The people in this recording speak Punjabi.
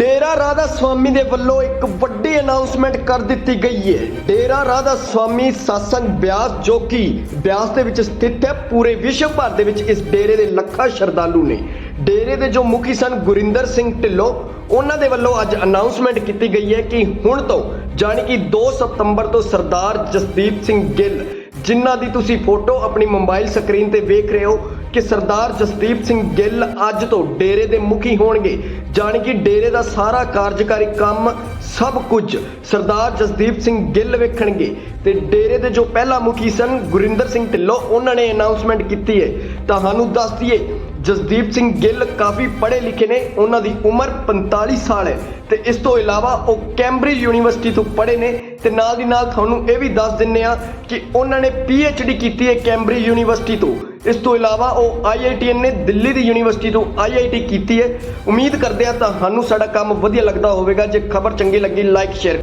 ਡੇਰਾ ਰਾਧਾ ਸਵਾਮੀ ਦੇ ਵੱਲੋਂ ਇੱਕ ਵੱਡੀ ਅਨਾਉਂਸਮੈਂਟ ਕਰ ਦਿੱਤੀ ਗਈ ਹੈ। ਡੇਰਾ ਰਾਧਾ ਸਵਾਮੀ satsang ਬਿਆਸ ਜੋ ਕਿ ਬਿਆਸ ਦੇ ਵਿੱਚ ਸਥਿਤ ਹੈ, ਪੂਰੇ ਵਿਸ਼ਵ ਭਰ ਦੇ ਵਿੱਚ ਇਸ ਡੇਰੇ ਦੇ ਲੱਖਾਂ ਸ਼ਰਧਾਲੂ ਨੇ। ਡੇਰੇ ਦੇ ਜੋ ਮੁਖੀ ਸਨ ਗੁਰਿੰਦਰ ਸਿੰਘ ਢਿੱਲੋਂ, ਉਹਨਾਂ ਦੇ ਵੱਲੋਂ ਅੱਜ ਅਨਾਉਂਸਮੈਂਟ ਕੀਤੀ ਗਈ ਹੈ ਕਿ ਹੁਣ ਤੋਂ, ਜਾਣੀ ਕਿ 2 ਸਤੰਬਰ ਤੋਂ ਸਰਦਾਰ ਜਸਦੀਪ ਸਿੰਘ ਗਿੱਲ ਜਿਨ੍ਹਾਂ ਦੀ ਤੁਸੀਂ ਫੋਟੋ ਆਪਣੀ ਮੋਬਾਈਲ ਸਕਰੀਨ ਤੇ ਵੇਖ ਰਹੇ ਹੋ ਕਿ ਸਰਦਾਰ ਜਸਦੀਪ ਸਿੰਘ ਗਿੱਲ ਅੱਜ ਤੋਂ ਡੇਰੇ ਦੇ ਮੁਖੀ ਹੋਣਗੇ। ਜਾਣੀ ਕਿ ਡੇਰੇ ਦਾ ਸਾਰਾ ਕਾਰਜਕਾਰੀ ਕੰਮ ਸਭ ਕੁਝ ਸਰਦਾਰ ਜਸਦੀਪ ਸਿੰਘ ਗਿੱਲ ਵੇਖਣਗੇ। ਤੇ ਡੇਰੇ ਦੇ ਜੋ ਪਹਿਲਾ ਮੁਖੀ ਸਨ ਗੁਰਿੰਦਰ ਸਿੰਘ ਢਿੱਲੋਂ, ਉਹਨਾਂ ਨੇ ਅਨਾਉਂਸਮੈਂਟ ਕੀਤੀ ਹੈ। ਤੁਹਾਨੂੰ ਦੱਸ ਦਈਏ, ਜਸਦੀਪ ਸਿੰਘ ਗਿੱਲ ਕਾਫੀ ਪੜ੍ਹੇ ਲਿਖੇ ਨੇ, ਉਹਨਾਂ ਦੀ ਉਮਰ 45 ਸਾਲ ਹੈ। ਤੇ ਇਸ ਤੋਂ ਇਲਾਵਾ ਉਹ ਕੈਂਬਰਿਜ ਯੂਨੀਵਰਸਿਟੀ ਤੋਂ ਪੜ੍ਹੇ ਨੇ। ਤੇ ਨਾਲ ਦੀ ਨਾਲ ਤੁਹਾਨੂੰ ਇਹ ਵੀ ਦੱਸ ਦਿੰਨੇ ਆ ਕਿ ਉਹਨਾਂ ਨੇ ਡੀ ਕੀਤੀ ਹੈ ਕੈਂਬਰਿਜ ਯੂਨੀਵਰਸਿਟੀ ਤੋਂ। ਇਸ ਤੋਂ ਇਲਾਵਾ ਉਹ ਆਈਆਈਟੀਐਨ ਨੇ ਦਿੱਲੀ ਦੀ ਯੂਨੀਵਰਸਿਟੀ ਤੋਂ ਆਈਆਈਟੀ ਕੀਤੀ ਹੈ। ਉਮੀਦ ਕਰਦੇ ਆ ਤੁਹਾਨੂੰ ਸਾਡਾ ਕੰਮ ਵਧੀਆ ਲੱਗਦਾ ਹੋਵੇਗਾ। ਜੇ ਖਬਰ ਚੰਗੀ ਲੱਗੀ ਲਾਈਕ ਸ਼ੇਅਰ